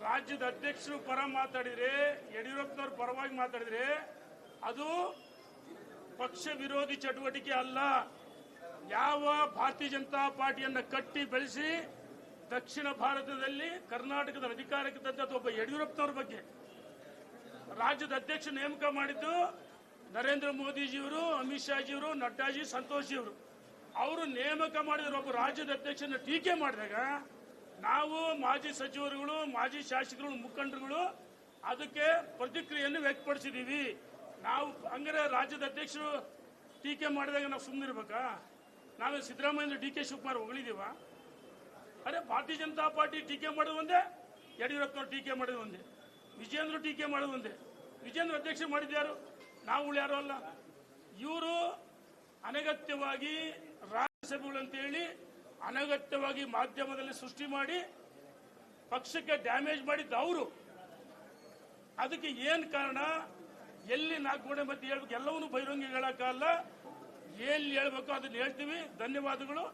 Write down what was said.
ರಾಜ್ಯದ ಅಧ್ಯಕ್ಷರು ಪರ ಮಾತಾಡಿದ್ರೆ, ಯಡಿಯೂರಪ್ಪನವ್ರ ಪರವಾಗಿ ಮಾತಾಡಿದ್ರೆ, ಅದು ಪಕ್ಷ ವಿರೋಧಿ ಚಟುವಟಿಕೆ ಅಲ್ಲ. ಯಾವ ಭಾರತೀಯ ಜನತಾ ಪಾರ್ಟಿಯನ್ನು ಕಟ್ಟಿ ಬೆಳೆಸಿ ದಕ್ಷಿಣ ಭಾರತದಲ್ಲಿ ಕರ್ನಾಟಕದ ಅಧಿಕಾರಕ್ಕೆ ತಂದದ್ದು ಒಬ್ಬ ಯಡಿಯೂರಪ್ಪನವ್ರ ಬಗ್ಗೆ. ರಾಜ್ಯದ ಅಧ್ಯಕ್ಷ ನೇಮಕ ಮಾಡಿದ್ದು ನರೇಂದ್ರ ಮೋದಿಜಿಯವರು, ಅಮಿತ್ ಶಾಜಿಯವರು, ನಡ್ಡಾಜಿ, ಸಂತೋಷಿಯವರು. ಅವರು ನೇಮಕ ಮಾಡಿದ್ರು, ಒಬ್ಬ ರಾಜ್ಯದ ಅಧ್ಯಕ್ಷನ ಟೀಕೆ ಮಾಡಿದಾಗ ನಾವು ಮಾಜಿ ಸಚಿವರುಗಳು, ಮಾಜಿ ಶಾಸಕರುಗಳು, ಮುಖಂಡರುಗಳು ಅದಕ್ಕೆ ಪ್ರತಿಕ್ರಿಯೆಯನ್ನು ವ್ಯಕ್ತಪಡಿಸಿದ್ದೀವಿ ನಾವು ಹಂಗಾರೆ ರಾಜ್ಯದ ಅಧ್ಯಕ್ಷರು ಟೀಕೆ ಮಾಡಿದಾಗ ನಾವು ಸುಮ್ಮನಿರ್ಬೇಕಾ ನಾವೇ ಸಿದ್ದರಾಮಯ್ಯ ಡಿ ಕೆ ಶಿವಕುಮಾರ್ ಹೊಗಳಿದೀವ? ಅರೆ ಭಾರತೀಯ ಜನತಾ ಪಾರ್ಟಿ ಟೀಕೆ ಮಾಡೋದು ಒಂದೇ, ಯಡಿಯೂರಪ್ಪನವ್ರು ಟೀಕೆ ಮಾಡೋದು ಒಂದೇ ವಿಜೇಂದ್ರ ಟೀಕೆ ಮಾಡೋದು ಒಂದೇ. ವಿಜೇಂದ್ರ ಅಧ್ಯಕ್ಷ ಮಾಡಿದ್ಯಾರು ನಾವು ಯಾರು ಅಲ್ಲ. ಇವರು ಅನಗತ್ಯವಾಗಿ ರಾಜ್ಯಸಭೆಗಳು ಅಂತೇಳಿ ಅನಗತ್ಯವಾಗಿ ಮಾಧ್ಯಮದಲ್ಲಿ ಸೃಷ್ಟಿ ಮಾಡಿ, ಪಕ್ಷಕ್ಕೆ ಡ್ಯಾಮೇಜ್ ಮಾಡಿದ್ದು ಅವರು. ಅದಕ್ಕೆ ಏನ್ ಕಾರಣ? ಎಲ್ಲಿ ನಾಲ್ಕು ಗೋಡೆ ಮತ್ತೆ ಹೇಳ್ಬೇಕು? ಎಲ್ಲವನ್ನೂ ಬಹಿರಂಗ ಹೇಳಕ್ಕಲ್ಲ ಎಲ್ಲಿ ಹೇಳ್ಬೇಕು ಅದನ್ನ ಹೇಳ್ತೀವಿ. ಧನ್ಯವಾದಗಳು.